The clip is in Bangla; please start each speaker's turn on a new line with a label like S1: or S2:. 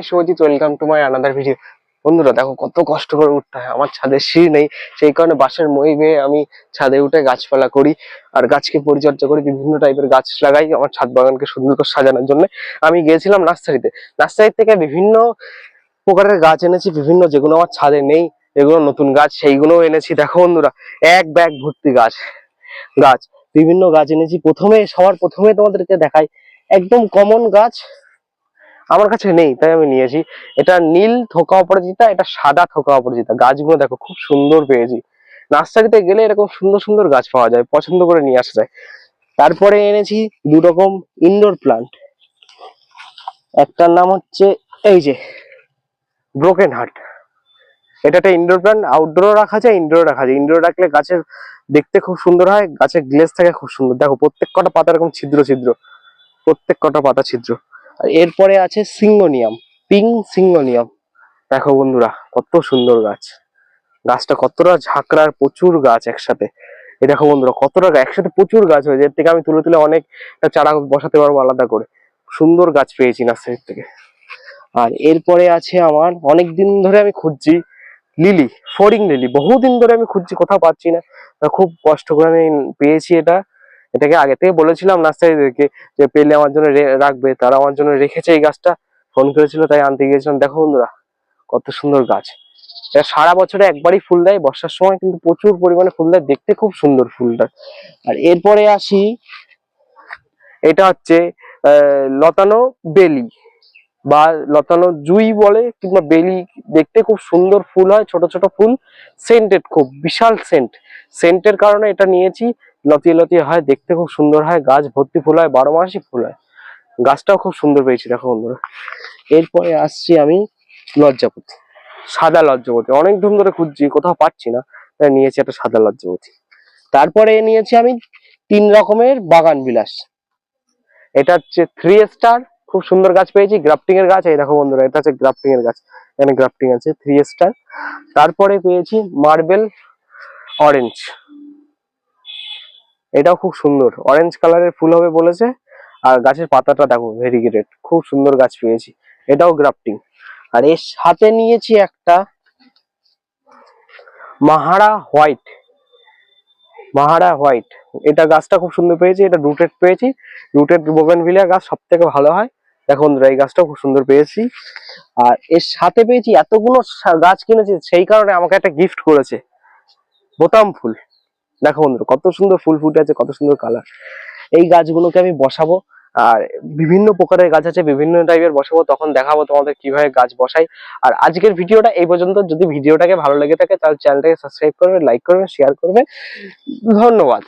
S1: আমি Subhajit welcome to my another video বন্ধুরা, দেখো কত কষ্ট করে উঠতে হয়। আমার ছাদে সিঁড়ি নেই, সেই কারণে বাসের মই বেয়ে আমি ছাদে উঠে গাছপালা করি আর গাছকে পরিচর্যা করি, বিভিন্ন টাইপের গাছ লাগাই আমার ছাদ বাগানকে সুন্দর করে সাজানোর জন্য। আমি গিয়েছিলাম নার্সারিতে। নার্সারি থেকে বিভিন্ন প্রকারের গাছ এনেছি, বিভিন্ন যেগুলো আমার ছাদে নেই, যেগুলো নতুন গাছ সেইগুলো এনেছি। দেখো বন্ধুরা, এক ব্যাগ ভর্তি গাছ গাছ। বিভিন্ন গাছ এনেছি। প্রথমে, সবার প্রথমে তোমাদেরকে দেখাই, একদম কমন গাছ আমার কাছে নেই, তাই আমি নিয়েছি। এটা নীল থোকা অপরাজিতা, এটা সাদা থোকা অপরাজিতা। গাছগুলো দেখো, খুব সুন্দর পেয়েছি। নার্সারিতে গেলে এরকম সুন্দর সুন্দর গাছ পাওয়া যায়, পছন্দ করে নিয়ে আসা যায়। তারপরে এনেছি দু রকম ইনডোর প্লান্ট একটার নাম হচ্ছে এই যে ব্রোকেন হার্ট এটা একটা ইনডোর প্লান্ট আউটডোরও রাখা যায় ইনডোর রাখা যায়। ইনডোর রাখলে গাছের দেখতে খুব সুন্দর হয়, গাছের গ্লেজ থাকে খুব সুন্দর। দেখো, প্রত্যেক কটা পাতা এরকম ছিদ্র ছিদ্র। প্রত্যেক কটা পাতা ছিদ্র। আর এরপরে আছে সিঙ্গোনিয়াম পিং সিঙ্গোনিয়াম দেখো বন্ধুরা, কত সুন্দর গাছ। গাছটা কতটা ঝাঁকড়ার প্রচুর গাছ একসাথে। এই দেখো বন্ধুরা, কতটা একসাথে প্রচুর গাছ হয়েছে। এর থেকে আমি তুলে তুলে অনেক চারা বসাতে পারব আলাদা করে। সুন্দর গাছ পেয়েছি নার্সারির থেকে। আর এরপরে আছে আমার অনেক দিন ধরে আমি খুঁজছি লিলি ফরিং লিলি। বহুদিন ধরে আমি খুঁজছি, কোথাও পাচ্ছি না। খুব কষ্ট করে আমি পেয়েছি এটা। এটাকে আগে থেকে বলেছিলাম নার্সারিদেরকে যে পেলে আমার জন্য রাখবে, তারা আমার জন্য রেখেছে এই গাছটা, ফোন করেছিল, তাই আনতে গিয়েছিলাম। দেখো বন্ধুরা, কত সুন্দর গাছ। এটা সারা বছরে একবারই ফুল দেয়, বর্ষার সময় কিন্তু প্রচুর পরিমাণে ফুল দেয়, দেখতে খুব সুন্দর ফুলটা। আর এরপরে আসি, এটা হচ্ছে লতানো বেলি, বা লতানো জুই বলে, কিংবা বেলি, দেখতে খুব সুন্দর ফুল হয়, ছোট ছোট ফুল। সেন্টেড খুব, বিশাল সেন্ট সেন্টের কারণে এটা নিয়েছি লতিয়ে লতিয়ে হয়, দেখতে খুব সুন্দর হয়, গাছ ভর্তি ফুল হয়, বারো মাসই ফুল হয়। গাছটাও খুব সুন্দর পেয়েছি, দেখো বন্ধুরা। এরপরে আসছি আমি লজ্জাপতি, সাদা লজ্জাপতি। অনেক দিন ধরে খুঁজছি, কোথাও পাচ্ছি না নিয়েছি একটা সাদা লজ্জাপতি। তারপরে নিয়েছি আমি তিন রকমের বাগান বিলাস। এটা হচ্ছে থ্রি স্টার খুব সুন্দর গাছ পেয়েছি গ্রাফটিং এর গাছ, এই দেখো বন্ধুরা, এটা হচ্ছে গ্রাফটিং এর গাছ, এখানে গ্রাফটিং আছে থ্রি স্টার তারপরে পেয়েছি মার্বেল অরেঞ্জ এটাও খুব সুন্দর। অরেঞ্জ কালারের ফুল হবে বলেছে। আর গাছের পাতাটা দেখো ভেরিগেটেড খুব সুন্দর গাছ পেয়েছি। এটাও গ্রাফটিং আর এর সাথে নিয়েছি একটা মাহারা হোয়াইট। মাহারা হোয়াইট। এটা গাছটা খুব সুন্দর পেয়েছি। এটা রুটেড পেয়েছি। রুটেড বোগানভিলিয়া গাছ সব থেকে ভালো হয়। দেখো বন্ধুরা, এই গাছটাও খুব সুন্দর পেয়েছি। আর এর সাথে পেয়েছি এতগুলো গাছ কিনেছি, সেই কারণে আমাকে একটা গিফট করেছে। বোতাম ফুল। দেখো বন্ধুরা, কত সুন্দর ফুল ফুটে আছে, কত সুন্দর কালার এই গাছগুলোকে আমি বসাবো, আর বিভিন্ন প্রকারের গাছ আছে, বিভিন্ন টাইপের বসাবো, তখন দেখাবো তোমাদের কীভাবে গাছ বসাই। আর আজকের ভিডিওটা এই পর্যন্ত, যদি ভিডিওটাকে ভালো লেগে থাকে, তাহলে চ্যানেলটাকে সাবস্ক্রাইব করবে লাইক করবে শেয়ার করবে। ধন্যবাদ।